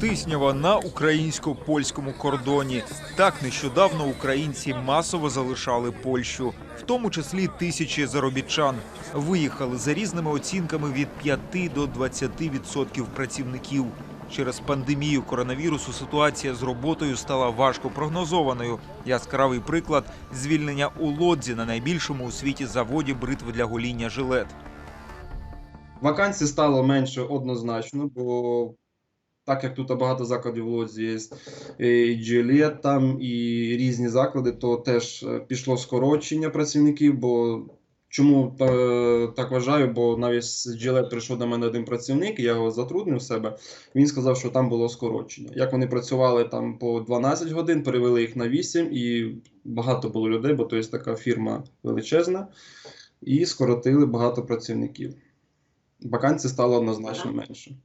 Тиснява на українсько-польському кордоні. Так нещодавно українці масово залишали Польщу, в тому числі тисячі заробітчан. Виїхали за різними оцінками від 5 до 20% працівників. Через пандемію коронавірусу ситуація з роботою стала важко прогнозованою. Яскравий приклад звільнення у Лодзі на найбільшому у світі заводі бритви для гоління жилет. Вакансій стало менше однозначно, бо так як тут багато закладів в Лодзі є і Джилет там і різні заклади, то теж е, пішло скорочення працівників. Бо чому е, так вважаю? Бо навіть з прийшов до мене один працівник, я його затруднив себе. Він сказав, що там було скорочення. Як вони працювали там по 12 годин, перевели їх на 8, і багато було людей, бо то є така фірма величезна, і скоротили багато працівників. Вакансій стало однозначно менше.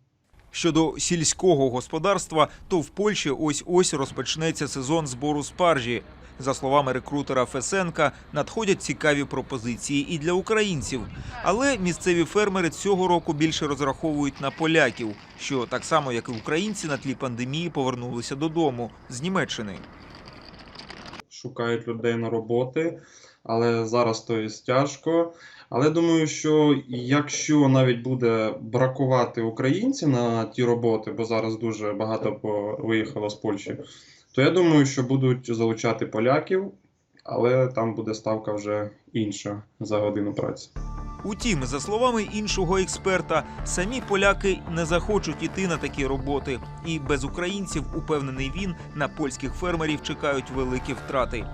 Щодо сільського господарства, то в Польщі ось ось розпочнеться сезон збору спаржі. За словами рекрутера Фесенка, надходять цікаві пропозиції і для українців. Але місцеві фермери цього року більше розраховують на поляків, що так само як і українці на тлі пандемії повернулися додому з Німеччини. Шукають людей на роботи, але зараз то є тяжко. Але думаю, що якщо навіть буде бракувати українців на ті роботи, бо зараз дуже багато по- виїхало з Польщі, то я думаю, що будуть залучати поляків, але там буде ставка вже інша за годину праці. Утім, за словами іншого експерта, самі поляки не захочуть іти на такі роботи, і без українців, упевнений він, на польських фермерів чекають великі втрати.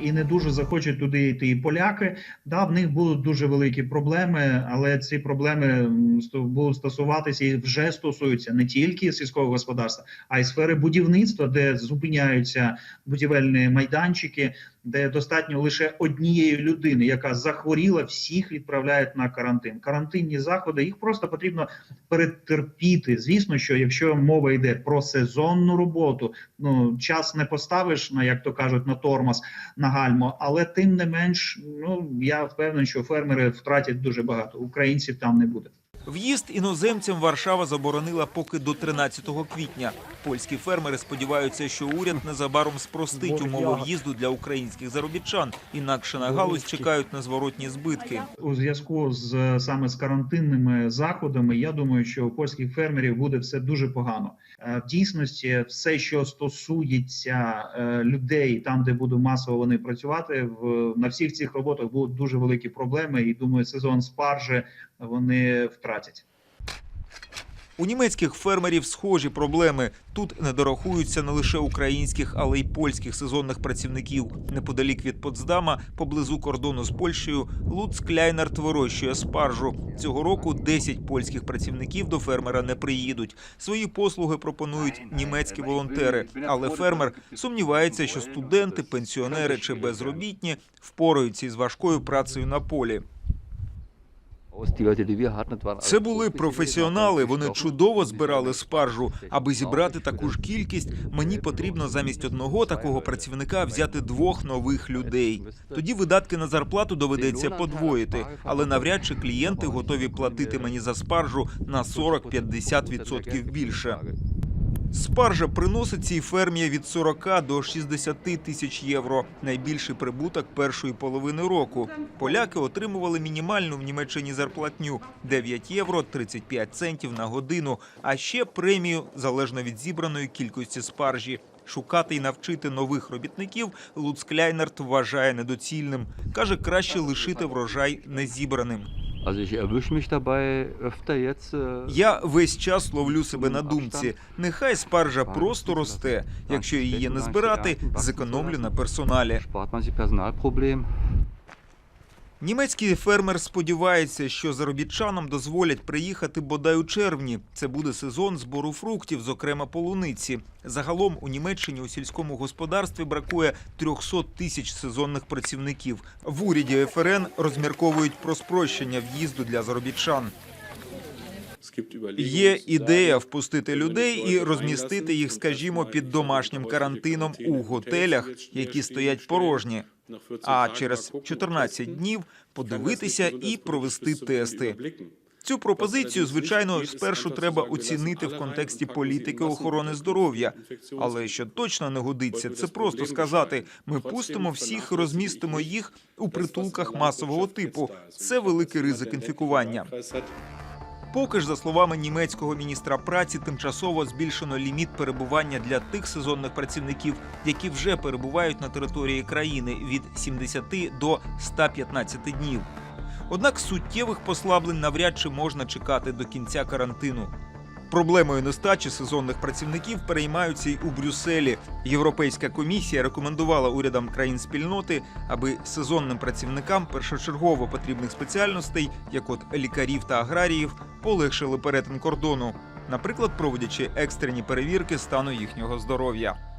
І не дуже захочуть туди йти і поляки. Да, в них будуть дуже великі проблеми, але ці проблеми будуть стосуватися і вже стосуються не тільки сільського господарства, а й сфери будівництва, де зупиняються будівельні майданчики, де достатньо лише однієї людини, яка захворіла, всіх відправляють на карантин. Карантинні заходи їх просто потрібно перетерпіти. Звісно, що якщо мова йде про сезонну роботу, ну час не поставиш на як то кажуть на тормоз на гальмо, але тим не менш, ну я впевнений, що фермери втратять дуже багато. Українців там не буде. В'їзд іноземцям Варшава заборонила поки до 13 квітня. Польські фермери сподіваються, що уряд незабаром спростить умови в'їзду для українських заробітчан. Інакше на галузь чекають незворотні збитки. У зв'язку з саме з карантинними заходами, я думаю, що у польських фермерів буде все дуже погано. Е, В дійсності, все, що стосується е, людей, там де будуть масово вони працювати, в на всіх цих роботах будуть дуже великі проблеми. І думаю, сезон спаржі вони втратять. У німецьких фермерів схожі проблеми. Тут не дорахуються не лише українських, але й польських сезонних працівників. Неподалік від Потсдама, поблизу кордону з Польщею, Луц Кляйнарт вирощує спаржу. Цього року 10 польських працівників до фермера не приїдуть. Свої послуги пропонують німецькі волонтери. Але фермер сумнівається, що студенти, пенсіонери чи безробітні впораються із важкою працею на полі. Це були професіонали. Вони чудово збирали спаржу. Аби зібрати таку ж кількість, мені потрібно замість одного такого працівника взяти двох нових людей. Тоді видатки на зарплату доведеться подвоїти, але навряд чи клієнти готові платити мені за спаржу на 40-50% більше. Спаржа приносить цій фермі від 40 до 60 тисяч євро. Найбільший прибуток першої половини року. Поляки отримували мінімальну в Німеччині зарплатню 9 євро 35 центів на годину, а ще премію залежно від зібраної кількості спаржі. Шукати і навчити нових робітників Луц Кляйнерт вважає недоцільним. Каже, краще лишити врожай незібраним. Äh, Я весь час ловлю себе на думці. Нехай спаржа просто росте. Якщо її не збирати, зекономлю на персоналі. Німецький фермер сподівається, що заробітчанам дозволять приїхати бодай у червні. Це буде сезон збору фруктів, зокрема полуниці. Загалом у Німеччині у сільському господарстві бракує 300 тисяч сезонних працівників. В уряді ФРН розмірковують про спрощення в'їзду для заробітчан. Є ідея впустити людей і розмістити їх, скажімо, під домашнім карантином у готелях, які стоять порожні. А через 14 днів подивитися і провести тести. Цю пропозицію, звичайно, спершу треба оцінити в контексті політики охорони здоров'я. Але що точно не годиться, це просто сказати: ми пустимо всіх, розмістимо їх у притулках масового типу. Це великий ризик інфікування. Поки ж, за словами німецького міністра праці, тимчасово збільшено ліміт перебування для тих сезонних працівників, які вже перебувають на території країни від 70 до 115 днів. Однак суттєвих послаблень навряд чи можна чекати до кінця карантину. Проблемою нестачі сезонних працівників переймаються й у Брюсселі. Європейська комісія рекомендувала урядам країн спільноти, аби сезонним працівникам першочергово потрібних спеціальностей, як от лікарів та аграріїв, полегшили перетин кордону, наприклад, проводячи екстрені перевірки стану їхнього здоров'я.